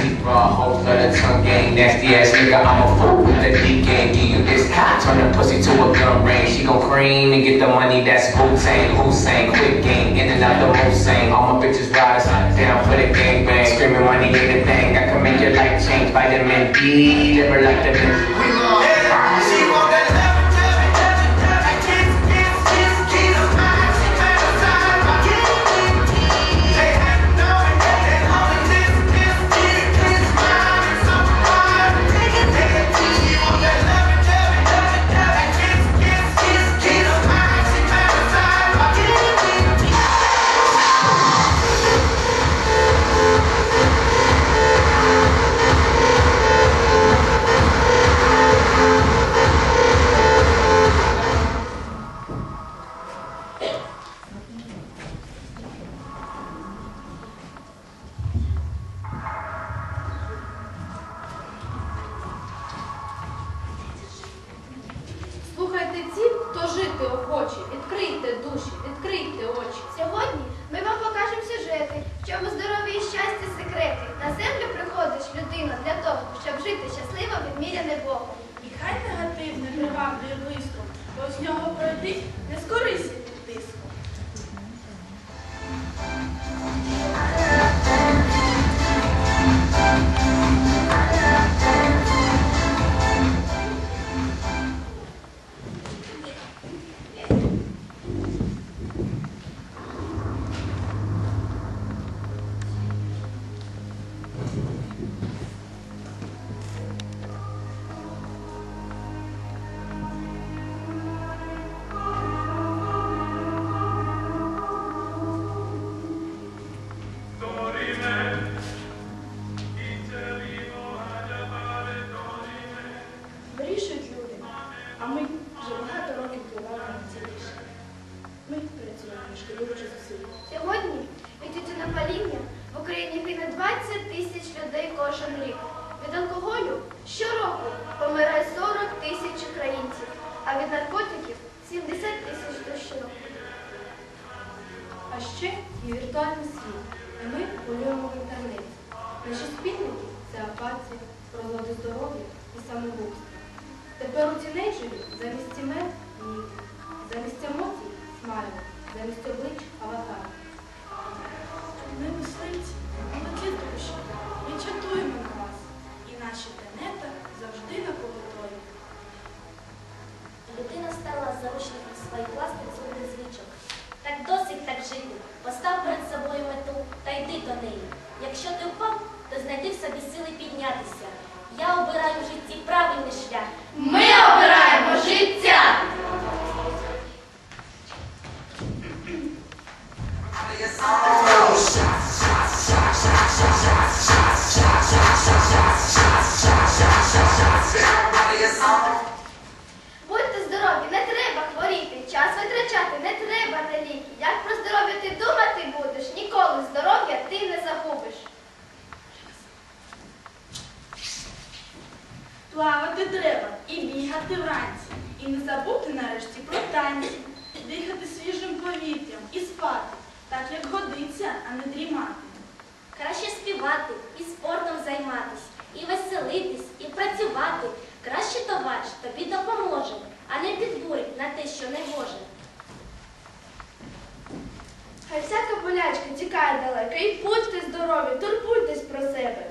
Antifa, whole nother tongue gang, nasty ass nigga. I'm a fool with the deep game. Give you this hot, turn the pussy to a gun range. She gon' cream and get the money. That's Wu Tang, Hussein, quick game, in and out the Hussein. All my bitches rise down for the gang bang, screaming money in the thing. I can make your life change. Vitamin D, never like the. We love. ti, віртуальний світ, і ми полюємо в інтернеті. Наші спільники це апатія, розлади здоров'я і самогубство. Тепер у тінейджері замість імен ні, замість емоцій смайл, замість облич аватар. То в собі сили піднятися. Я обираю в житті правильний шлях. Ми обираємо життя! Будьте здорові, не треба хворіти, час витрачати не треба на ліки. Як про здоров'я ти думати будеш, ніколи здоров'я ти не загубиш. Плавати треба і бігати вранці. І не забути нарешті про танці, дихати свіжим повітрям і спати, так як годиться, а не дрімати. Краще співати і спортом займатись, і веселитись, і працювати. Краще товариш тобі допоможе, а не підбурить на те, що не може. Хай всяка болячка тікає далеко, і будьте здорові, турбуйтесь про себе.